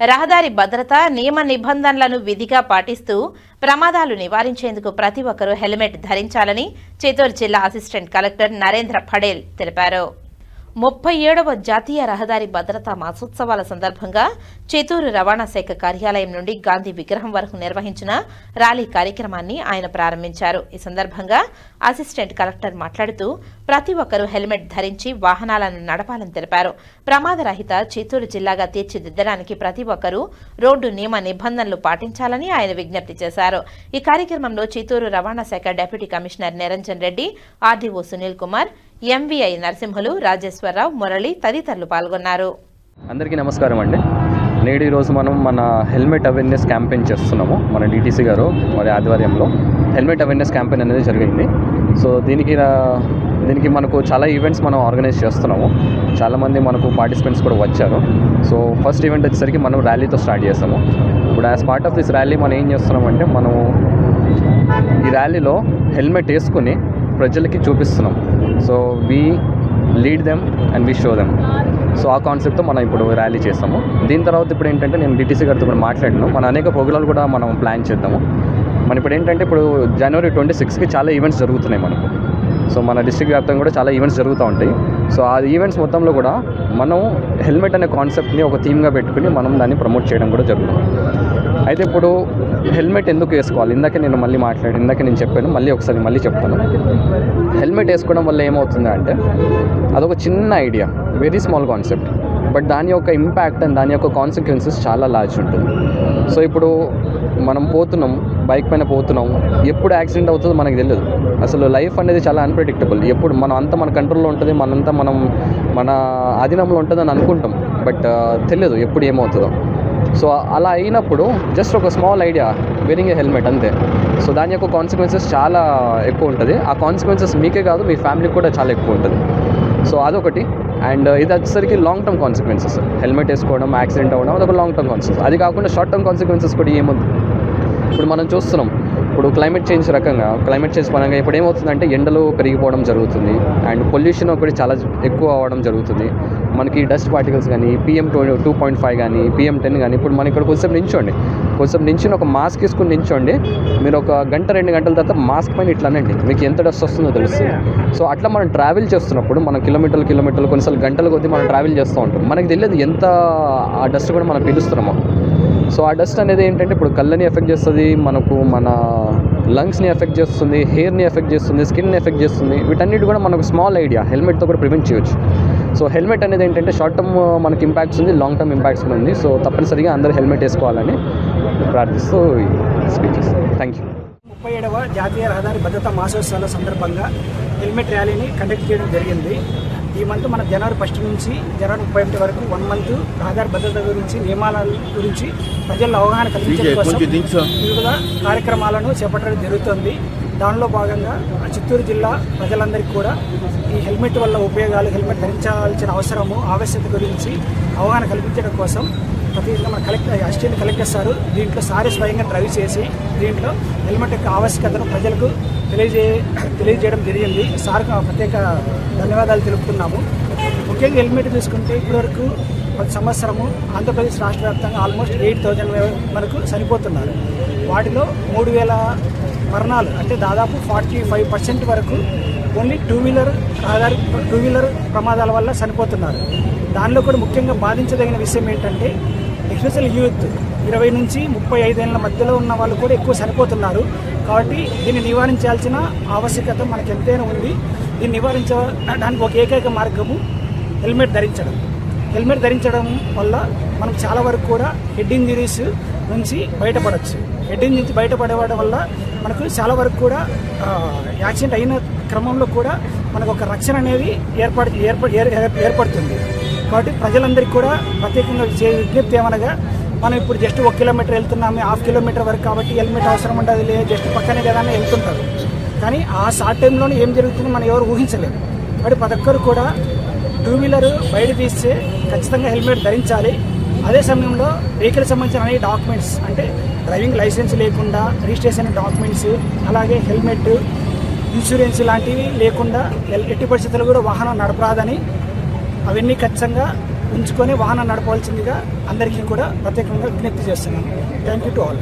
రహదారి భద్రత నియమ నిబంధనలను విధిగా పాటిస్తూ ప్రమాదాలు నివారించేందుకు ప్రతి ఒక్కరూ హెల్మెట్ ధరించాలని చిత్తూరు జిల్లా అసిస్టెంట్ కలెక్టర్ నరేంద్ర పడేల్ తెలిపారు. ముప్పై ఏడవ జాతీయ రహదారి భద్రతా మాసోత్సవాల సందర్భంగా చేతూరు రవాణా శాఖ కార్యాలయం నుండి గాంధీ విగ్రహం వరకు నిర్వహించిన ర్యాలీ కార్యక్రమాన్ని ఆయన ప్రారంభించారు. ఈ సందర్భంగా అసిస్టెంట్ కలెక్టర్ మాట్లాడుతూ ప్రతి ఒక్కరూ హెల్మెట్ ధరించి వాహనాలను నడపాలని తెలిపారు. ప్రమాదరహిత చిత్తూరు జిల్లాగా తీర్చిదిద్దడానికి ప్రతి ఒక్కరూ రోడ్డు నియమ నిబంధనలు పాటించాలని ఆయన విజ్ఞప్తి చేశారు. ఈ కార్యక్రమంలో చిత్తూరు రవాణా శాఖ deputy commissioner Niranjan Reddy RDO Sunil Kumar MVI Narasimhulu Rajeswara Rao Murali తదితరులు పాల్గొన్నారు. అందరికీ నమస్కారం అండి. నేడు ఈరోజు మనం మన హెల్మెట్ అవేర్నెస్ క్యాంపెయిన్ చేస్తున్నాము మన డిటీసీ గారు వారి ఆధ్వర్యంలో. హెల్మెట్ అవేర్నెస్ క్యాంపెయిన్ అనేది జరిగింది. సో దీనికి రా- దీనికి మనకు చాలా ఈవెంట్స్ మనం ఆర్గనైజ్ చేస్తున్నాము. చాలామంది మనకు పార్టిసిపెంట్స్ కూడా వచ్చారు. సో ఫస్ట్ ఈవెంట్ వచ్చేసరికి మనం ర్యాలీతో స్టార్ట్ చేస్తాము. ఇప్పుడు as part of this rally మనం ఏం చేస్తున్నామంటే మనము ఈ ర్యాలీలో హెల్మెట్ వేసుకుని ప్రజలకి చూపిస్తున్నాం so we lead them and we show them so ఆ కాన్సెప్ట్తో మనం ఇప్పుడు ర్యాలీ చేస్తాము. దీని తర్వాత ఇప్పుడు ఏంటంటే నేను డిటీసీ గారితో కూడా మాట్లాడాను మన అనేక ప్రోగ్రాలు కూడా మనం ప్లాన్ చేద్దాము. మన ఇప్పుడు ఏంటంటే ఇప్పుడు జనవరి ట్వంటీ సిక్స్కి చాలా ఈవెంట్స్ జరుగుతున్నాయి మనకు. సో మన డిస్ట్రిక్ట్ వ్యాప్తంగా కూడా చాలా ఈవెంట్స్ జరుగుతూ ఉంటాయి. సో ఆ ఈవెంట్స్ మొత్తంలో కూడా మనం హెల్మెట్ అనే కాన్సెప్ట్ని ఒక థీమ్గా పెట్టుకుని మనం దాన్ని ప్రమోట్ చేయడం కూడా జరుగుతుంది. అయితే ఇప్పుడు హెల్మెట్ ఎందుకు వేసుకోవాలి? ఇందాక నేను మళ్ళీ మాట్లాడి ఇందాక నేను చెప్పాను మళ్ళీ ఒకసారి మళ్ళీ చెప్తాను. హెల్మెట్ వేసుకోవడం వల్ల ఏమవుతుంది అంటే అదొక చిన్న idea very small concept but దాని యొక్క ఇంపాక్ట్ అండ్ దాని యొక్క కాన్సిక్వెన్సెస్ చాలా లార్జ్ ఉంటుంది. సో ఇప్పుడు మనం పోతున్నాం బైక్ పైన పోతున్నాం ఎప్పుడు యాక్సిడెంట్ అవుతుందో మనకు తెలియదు. అసలు లైఫ్ అనేది చాలా అన్ప్రెడిక్టబుల్ ఎప్పుడు మనం అంతా మన కంట్రోల్లో ఉంటుంది మనంతా మనం మన ఆధీనంలో ఉంటుందని అనుకుంటాం. బట్ uh, తెలియదు ఎప్పుడు ఏమవుతుందో. సో అలా అయినప్పుడు జస్ట్ ఒక small idea wearing a helmet అంతే. సో దాని యొక్క కాన్సిక్వెన్సెస్ చాలా ఎక్కువ ఉంటుంది. ఆ కాన్సిక్వెన్సెస్ మీకే కాదు మీ ఫ్యామిలీకి కూడా చాలా ఎక్కువ ఉంటుంది. సో అదొకటి. అండ్ uh, ఇది వచ్చేసరికి లాంగ్ టర్మ్ కాన్సిక్వెన్సెస్ హెల్మెట్ వేసుకోవడం యాక్సిడెంట్ అవ్వడం అదొక లాంగ్ టర్మ్ కాన్సిక్వెన్స్ అది కాకుండా షార్ట్ టర్మ్ కాన్సిక్వెన్సెస్ కూడా ఏముంది? ఇప్పుడు మనం చూస్తున్నాం ఇప్పుడు క్లైమేట్ చేంజ్ రకంగా క్లైమేట్ చేంజ్ పరంగా ఇప్పుడు ఏమవుతుందంటే ఎండలు పెరిగిపోవడం జరుగుతుంది అండ్ పొల్యూషన్ ఒకటి చాలా ఎక్కువ అవ్వడం జరుగుతుంది. మనకి డస్ట్ పార్టికల్స్ కానీ PM two two point five కానీ పిఎం టెన్ కానీ ఇప్పుడు మనం ఇక్కడ కొంచెం నించోండి. కొంచెం నించుని ఒక మాస్క్ వేసుకుని నించోండి. మీరు ఒక గంట రెండు గంటల తర్వాత మాస్క్ పైన ఇట్లానండి మీకు ఎంత డస్ట్ వస్తుందో తెలుస్తుంది సో అట్లా మనం ట్రావెల్ చేస్తున్నప్పుడు మనం కిలోమీటర్లు కిలోమీటర్లు కొన్నిసార్లు గంటల కొద్దీ మనం ట్రావెల్ చేస్తూ ఉంటాం. మనకి తెలియదు ఎంత ఆ డస్ట్ కూడా మనం పీలుస్తున్నామో. సో ఆ డస్ట్ అనేది ఏంటంటే ఇప్పుడు కళ్ళని ఎఫెక్ట్ చేస్తుంది మనకు మన లంగ్స్ని ఎఫెక్ట్ చేస్తుంది హెయిర్ని ఎఫెక్ట్ చేస్తుంది స్కిన్ని ఎఫెక్ట్ చేస్తుంది. వీటన్నిటి కూడా మనకు స్మాల్ ఐడియా హెల్మెట్తో కూడా ప్రివెంట్ చేయొచ్చు. సో హెల్మెట్ అనేది ఏంటంటే షార్ట్ టర్మ్ మనకి ఇంపాక్ట్స్ ఉంది లాంగ్ టర్మ్ ఇంపాక్ట్స్ కూడా ఉంది. సో తప్పనిసరిగా అందరూ హెల్మెట్ వేసుకోవాలని ప్రార్థిస్తూ చేస్తాను. థ్యాంక్ యూ ముప్పై ఏడవ జాతీయ రహదారి భద్రతా మాసోత్సవాల సందర్భంగా హెల్మెట్ ర్యాలీని కండక్ట్ చేయడం జరిగింది. ఈ మంత్ మన జనవరి ఫస్ట్ నుంచి జనవరి ముప్పై ఒకటి వరకు వన్ మంత్ రహదారి భద్రత గురించి నియమాల గురించి ప్రజల్లో అవగాహన కల్పించడం కోసం వివిధ కార్యక్రమాలను చేపట్టడం జరుగుతుంది. దానిలో భాగంగా చిత్తూరు జిల్లా ప్రజలందరికీ కూడా ఈ హెల్మెట్ వల్ల ఉపయోగాలు హెల్మెట్ ధరించాల్సిన అవసరము ఆవశ్యకత గురించి అవగాహన కల్పించడం కోసం ప్రతి మన కలెక్టర్ అసిస్టెంట్ కలెక్టర్ సారు దీంట్లో సారే స్వయంగా డ్రైవ్ చేసి దీంట్లో హెల్మెట్ యొక్క ఆవశ్యకతను ప్రజలకు తెలియజే తెలియజేయడం జరిగింది. సార్కు ప్రత్యేక ధన్యవాదాలు తెలుపుతున్నాము. ముఖ్యంగా హెల్మెట్ తీసుకుంటే ఇప్పటివరకు ప్రతి సంవత్సరము ఆంధ్రప్రదేశ్ రాష్ట్ర వ్యాప్తంగా ఆల్మోస్ట్ ఎయిట్ థౌజండ్ వరకు చనిపోతున్నారు వాటిలో మూడు వేల మరణాలు అంటే దాదాపు ఫార్టీ ఫైవ్ పర్సెంట్ వరకు ఓన్లీ టూ వీలర్ రహదారి టూ వీలర్ ప్రమాదాల వల్ల చనిపోతున్నారు దానిలో కూడా ముఖ్యంగా బాధించదగిన విషయం ఏంటంటే ఎస్పెషల్ యూత్ ఇరవై నుంచి ముప్పై ఐదేళ్ళ మధ్యలో ఉన్న వాళ్ళు కూడా ఎక్కువ చనిపోతున్నారు కాబట్టి దీన్ని నివారించాల్సిన ఆవశ్యకత మనకు ఎంతైనా ఉంది. దీన్ని నివారించడానికి ఒక ఏకైక మార్గము హెల్మెట్ ధరించడం. హెల్మెట్ ధరించడం వల్ల మనం చాలా వరకు కూడా హెడ్ ఇంజరీస్ నుంచి బయటపడవచ్చు హెడ్ ఇంజరీ నుంచి వల్ల మనకు చాలా వరకు కూడా యాక్సిడెంట్ అయిన క్రమంలో కూడా మనకు ఒక రక్షణ అనేది ఏర్పడి ఏర్- ఏర్పడుతుంది. కాబట్టి ప్రజలందరికీ కూడా ప్రత్యేకంగా చే విజ్ఞప్తి ఏమనగా మనం ఇప్పుడు జస్ట్ ఒక కిలోమీటర్ వెళ్తున్నాము హాఫ్ కిలోమీటర్ వరకు కాబట్టి హెల్మెట్ అవసరం ఉండదు లేదు జస్ట్ పక్కనే కదా అని వెళ్తుంటారు. కానీ ఆ షార్ట్ టైంలోనే ఏం జరుగుతుందో మనం ఎవరు ఊహించలేము. కాబట్టి ప్రతి ఒక్కరు కూడా టూ వీలర్ బయట తీస్తే ఖచ్చితంగా హెల్మెట్ ధరించాలి. అదే సమయంలో వెహికల్ సంబంధించిన అనేక డాక్యుమెంట్స్ అంటే డ్రైవింగ్ లైసెన్స్ లేకుండా రిజిస్ట్రేషన్ డాక్యుమెంట్స్ అలాగే హెల్మెట్ ఇన్సూరెన్స్ లాంటివి లేకుండా ఎట్టి పరిస్థితులు కూడా వాహనం నడపరాదని అవన్నీ ఖచ్చితంగా ఉంచుకొని వాహనం నడపవలసిందిగా అందరికీ కూడా ప్రత్యేకంగా విజ్ఞప్తి చేస్తున్నాను. Thank you to all